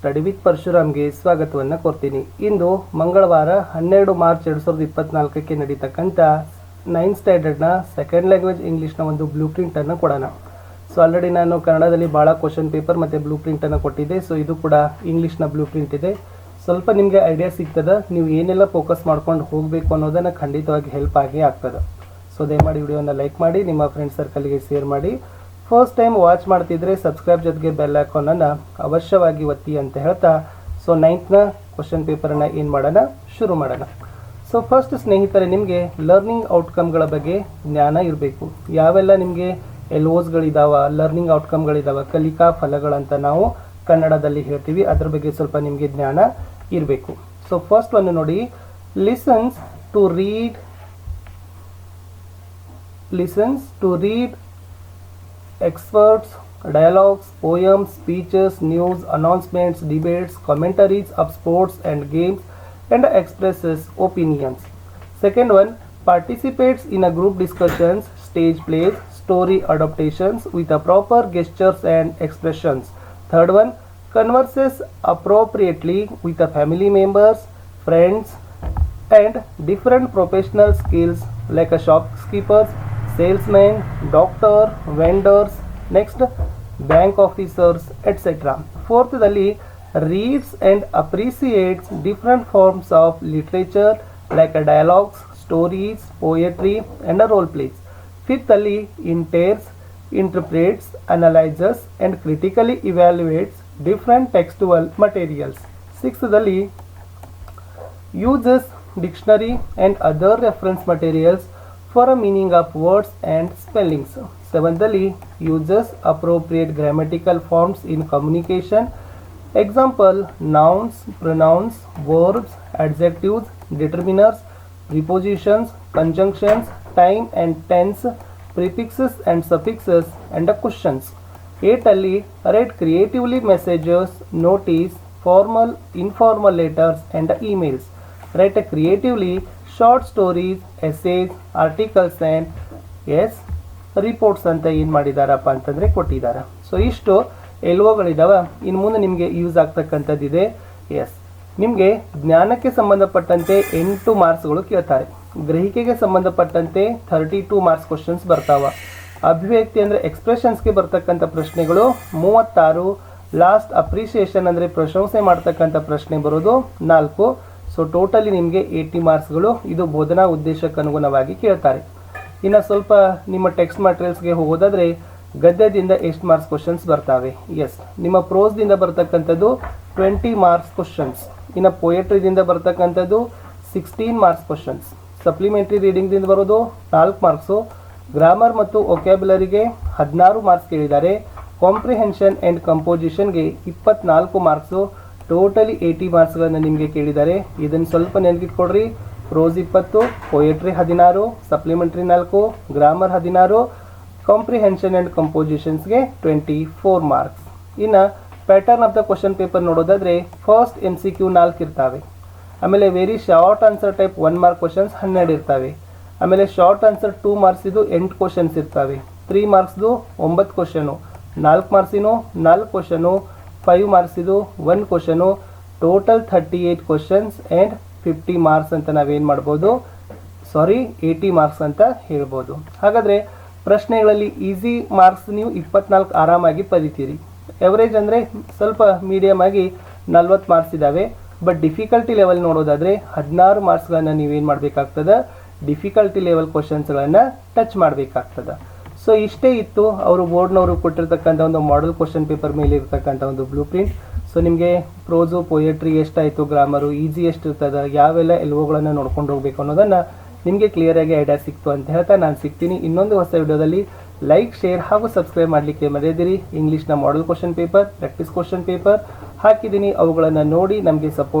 Study with ಪರಶುರಾಮ್ಗೆ ಸ್ವಾಗತವನ್ನು ಕೊಡ್ತೀನಿ ಇಂದು ಮಂಗಳವಾರ ಹನ್ನೆರಡು ಮಾರ್ಚ್ ಎರಡು ಸಾವಿರದ ಇಪ್ಪತ್ನಾಲ್ಕಕ್ಕೆ ನಡೀತಕ್ಕಂಥ ನೈನ್ ಸ್ಟ್ಯಾಂಡರ್ಡ್ನ ಸೆಕೆಂಡ್ ಲ್ಯಾಂಗ್ವೇಜ್ ಇಂಗ್ಲೀಷ್ನ ಒಂದು ಬ್ಲೂ ಪ್ರಿಂಟನ್ನು ಕೊಡೋಣ. ಸೊ ಆಲ್ರೆಡಿ ನಾನು ಕನ್ನಡದಲ್ಲಿ ಭಾಳ ಕ್ವಶನ್ ಪೇಪರ್ ಮತ್ತು ಬ್ಲೂ ಪ್ರಿಂಟನ್ನು ಕೊಟ್ಟಿದ್ದೆ. ಸೊ ಇದು ಕೂಡ ಇಂಗ್ಲೀಷ್ನ ಬ್ಲೂ ಪ್ರಿಂಟ್ ಇದೆ. ಸ್ವಲ್ಪ ನಿಮಗೆ ಐಡಿಯಾ ಸಿಗ್ತದೆ, ನೀವು ಏನೆಲ್ಲ ಫೋಕಸ್ ಮಾಡ್ಕೊಂಡು ಹೋಗಬೇಕು ಅನ್ನೋದನ್ನು ಖಂಡಿತವಾಗಿ ಹೆಲ್ಪ್ ಆಗಿ ಆಗ್ತದೆ. ಸೊ ದಯಮಾಡಿ ವಿಡಿಯೋನ ಲೈಕ್ ಮಾಡಿ, ನಿಮ್ಮ ಫ್ರೆಂಡ್ ಸರ್ಕಲ್ಗೆ ಶೇರ್ ಮಾಡಿ. ಫಸ್ಟ್ ಟೈಮ್ ವಾಚ್ ಮಾಡ್ತಿದ್ರೆ ಸಬ್ಸ್ಕ್ರೈಬ್ ಜೊತೆಗೆ ಬೆಲ್ ಐಕಾನನ್ನು ಅವಶ್ಯವಾಗಿ ಒತ್ತಿ ಅಂತ ಹೇಳ್ತಾ ಸೊ ನೈನ್ತ್ನ ಕ್ವಶನ್ ಪೇಪರನ್ನು ಏನು ಮಾಡೋಣ? ಶುರು ಮಾಡೋಣ. ಸೊ ಫಸ್ಟ್ ಸ್ನೇಹಿತರೆ, ನಿಮಗೆ ಲರ್ನಿಂಗ್ ಔಟ್ಕಮ್ಗಳ ಬಗ್ಗೆ ಜ್ಞಾನ ಇರಬೇಕು. ಯಾವೆಲ್ಲ ನಿಮಗೆ ಎಲ್ ಓಸ್ಗಳಿದಾವ ಲರ್ನಿಂಗ್ ಔಟ್ಕಮ್ಗಳಿದಾವ ಕಲಿಕಾ ಫಲಗಳಂತ ನಾವು ಕನ್ನಡದಲ್ಲಿ ಹೇಳ್ತೀವಿ. ಅದ್ರ ಬಗ್ಗೆ ಸ್ವಲ್ಪ ನಿಮಗೆ ಜ್ಞಾನ ಇರಬೇಕು. ಸೊ ಫಸ್ಟ್ ಒಂದು ನೋಡಿ listens to read listens to read experts, dialogues, poems, speeches, news, announcements, debates, commentaries of sports and games, and expresses opinions. Second one, participates in a group discussions, stage plays, story adaptations with a proper gestures and expressions. Third one, converses appropriately with the family members, friends, and different professional skills like a shopkeepers, salesmen, doctor, vendors, next bank officers, etc. Fourthly, reads and appreciates different forms of literature like dialogues, stories, poetry, and role plays. Fifthly, entails, interprets, analyzes, and critically evaluates different textual materials. Sixthly, uses dictionary and other reference materials for a meaning of words and spellings. Seventhly, uses appropriate grammatical forms in communication. Example, nouns, pronouns, verbs, adjectives, determiners, prepositions, conjunctions, time and tense, prefixes and suffixes, and questions. Eighthly, write creatively messages, notice, formal, informal letters, and emails. Write creatively short stories essays articles and as reports ಅಂತ ಏನು ಮಾಡಿದಾರಪ್ಪ ಅಂತಂದರೆ ಕೊಟ್ಟಿದ್ದಾರೆ so ಇಷ್ಟು L ಒಗಳಿದಾವೆ ಇನ್ನು ಮುಂದೆ ನಿಮಗೆ use ಆಗ್ತಕ್ಕಂಥದ್ದಿದೆ. S ನಿಮಗೆ ಜ್ಞಾನಕ್ಕೆ ಸಂಬಂಧಪಟ್ಟಂತೆ ಎಂಟು ಮಾರ್ಕ್ಸ್ಗಳು ಕೇಳ್ತಾರೆ. ಗ್ರಹಿಕೆಗೆ ಸಂಬಂಧಪಟ್ಟಂತೆ ಥರ್ಟಿ ಟೂ ಮಾರ್ಕ್ಸ್ ಕ್ವಶನ್ಸ್ ಬರ್ತಾವೆ. ಅಭಿವ್ಯಕ್ತಿ ಅಂದರೆ ಎಕ್ಸ್ಪ್ರೆಷನ್ಸ್ಗೆ ಬರ್ತಕ್ಕಂಥ ಪ್ರಶ್ನೆಗಳು. ಮೂವತ್ತಾರು ಲಾಸ್ಟ್ ಅಪ್ರಿಷಿಯೇಷನ್ ಅಂದರೆ ಪ್ರಶಂಸೆ ಮಾಡ್ತಕ್ಕಂಥ ಪ್ರಶ್ನೆ ಬರೋದು. ನಾಲ್ಕು ಸೊ ಟೋಟಲಿ ನಿಮಗೆ ಏಯ್ಟಿ ಮಾರ್ಕ್ಸ್ಗಳು ಇದು ಬೋಧನಾ ಉದ್ದೇಶಕ್ಕೆ ಅನುಗುಣವಾಗಿ ಕೇಳ್ತಾರೆ. ಇನ್ನು ಸ್ವಲ್ಪ ನಿಮ್ಮ ಟೆಕ್ಸ್ಟ್ ಮಟೀರಿಯಲ್ಸ್ಗೆ ಹೋಗೋದಾದರೆ ಗದ್ಯದಿಂದ ಎಷ್ಟು ಮಾರ್ಕ್ಸ್ ಕ್ವಶನ್ಸ್ ಬರ್ತವೆ? ಎಸ್ ನಿಮ್ಮ ಪ್ರೋಸ್ದಿಂದ ಬರ್ತಕ್ಕಂಥದ್ದು ಟ್ವೆಂಟಿ ಮಾರ್ಕ್ಸ್ ಕ್ವಶನ್ಸ್ ಇನ್ನು ಪೊಯೆಟ್ರಿದಿಂದ ಬರ್ತಕ್ಕಂಥದ್ದು ಸಿಕ್ಸ್ಟೀನ್ ಮಾರ್ಕ್ಸ್ ಕ್ವಶನ್ಸ್ ಸಪ್ಲಿಮೆಂಟ್ರಿ ರೀಡಿಂಗ್ದಿಂದ ಬರೋದು ನಾಲ್ಕು ಮಾರ್ಕ್ಸು ಗ್ರಾಮರ್ ಮತ್ತು ಒಕ್ಯಾಬುಲರಿಗೆ ಹದಿನಾರು ಮಾರ್ಕ್ಸ್ ಕೇಳಿದ್ದಾರೆ. ಕಾಂಪ್ರಿಹೆನ್ಷನ್ ಆ್ಯಂಡ್ ಕಂಪೋಸಿಷನ್ಗೆ ಇಪ್ಪತ್ನಾಲ್ಕು ಮಾರ್ಕ್ಸು ಟೋಟಲಿ ಏಯ್ಟಿ ಮಾರ್ಕ್ಸ್ಗಳನ್ನು ನಿಮಗೆ ಕೇಳಿದ್ದಾರೆ. ಇದನ್ನು ಸ್ವಲ್ಪ ನೆನಪಿಟ್ಕೊಡ್ರಿ ಪ್ರೋಸ್ ಇಪ್ಪತ್ತು, ಪೊಯೆಟ್ರಿ ಹದಿನಾರು, ಸಪ್ಲಿಮೆಂಟ್ರಿ ನಾಲ್ಕು, ಗ್ರಾಮರ್ ಹದಿನಾರು, ಕಾಂಪ್ರಿಹೆನ್ಷನ್ ಆ್ಯಂಡ್ ಕಂಪೋಸಿಷನ್ಸ್ಗೆ ಟ್ವೆಂಟಿ ಫೋರ್ ಮಾರ್ಕ್ಸ್. ಇನ್ನು pattern of the question paper ನೋಡೋದಾದರೆ ಫಸ್ಟ್ ಎಂ ಸಿ ಕ್ಯೂ ನಾಲ್ಕು ಇರ್ತವೆ. ಆಮೇಲೆ very short answer type one mark questions ಹನ್ನೆರಡು ಇರ್ತವೆ. ಆಮೇಲೆ ಶಾರ್ಟ್ ಆನ್ಸರ್ ಟೂ ಮಾರ್ಕ್ಸ್ ಇದು ಎಂಟು ಕ್ವಶನ್ಸ್ ಇರ್ತವೆ. ತ್ರೀ ಮಾರ್ಕ್ಸ್ದು ಒಂಬತ್ತು ಕ್ವಶನು, ನಾಲ್ಕು ಮಾರ್ಕ್ಸಿನೂ, ನಾಲ್ಕು ಕ್ವಶನು ಫೈವ್ ಮಾರ್ಕ್ಸ್ ಇದು one question total thirty eight questions and fifty marks ಅಂತ ನಾವೇನು ಮಾಡ್ಬೋದು? ಸಾರಿ ಏಯ್ಟಿ ಮಾರ್ಕ್ಸ್ ಅಂತ ಹೇಳ್ಬೋದು. ಹಾಗಾದರೆ ಪ್ರಶ್ನೆಗಳಲ್ಲಿ ಈಸಿ ಮಾರ್ಕ್ಸ್ ನೀವು ಇಪ್ಪತ್ನಾಲ್ಕು ಆರಾಮಾಗಿ ಪಡಿತೀರಿ ಎವರೇಜ್ ಅಂದರೆ ಸ್ವಲ್ಪ ಮೀಡಿಯಮ್ ಆಗಿ ನಲ್ವತ್ತು ಮಾರ್ಕ್ಸ್ ಇದ್ದಾವೆ ಬಟ್ ಡಿಫಿಕಲ್ಟಿ ಲೆವೆಲ್ ನೋಡೋದಾದರೆ ಹದಿನಾರು ಮಾರ್ಕ್ಸ್ಗಳನ್ನು ನೀವೇನು ಮಾಡಬೇಕಾಗ್ತದೆ? ಡಿಫಿಕಲ್ಟಿ ಲೆವೆಲ್ ಕ್ವಶನ್ಸ್ಗಳನ್ನು ಟಚ್ ಮಾಡಬೇಕಾಗ್ತದೆ. ಸೊ ಇಷ್ಟೇ ಇತ್ತು. ಅವರು ಬೋರ್ಡ್ನವರು ಕೊಟ್ಟಿರ್ತಕ್ಕಂಥ ಒಂದು ಮಾಡೆಲ್ ಕ್ವಶನ್ ಪೇಪರ್ ಮೇಲೆ ಇರ್ತಕ್ಕಂಥ ಒಂದು ಬ್ಲೂ ಪ್ರಿಂಟ್ ಸೊ ನಿಮಗೆ ಪ್ರೋಸು ಪೊಯೆಟ್ರಿ ಎಷ್ಟಾಯಿತು ಗ್ರಾಮರು ಈಸಿ ಎಷ್ಟು ಇರ್ತದೆ ಯಾವೆಲ್ಲ ಎಲ್ವೋಗಳನ್ನು ನೋಡ್ಕೊಂಡು ಹೋಗ್ಬೇಕು ಅನ್ನೋದನ್ನು ನಿಮಗೆ ಕ್ಲಿಯರಾಗಿ ಐಡಿಯಾ ಸಿಕ್ತು ಅಂತ ಹೇಳ್ತಾ ನಾನು ಸಿಗ್ತೀನಿ. ಇನ್ನೊಂದು ಹೊಸ ವಿಡಿಯೋದಲ್ಲಿ ಲೈಕ್ ಶೇರ್ ಹಾಗೂ ಸಬ್ಸ್ಕ್ರೈಬ್ ಮಾಡಲಿಕ್ಕೆ ಮರೆಯದಿರಿ. ಇಂಗ್ಲೀಷ್ನ model question paper practice question paper ಹಾಕಿದ್ದೀನಿ. ಅವುಗಳನ್ನು ನೋಡಿ ನಮಗೆ ಸಪೋರ್ಟ್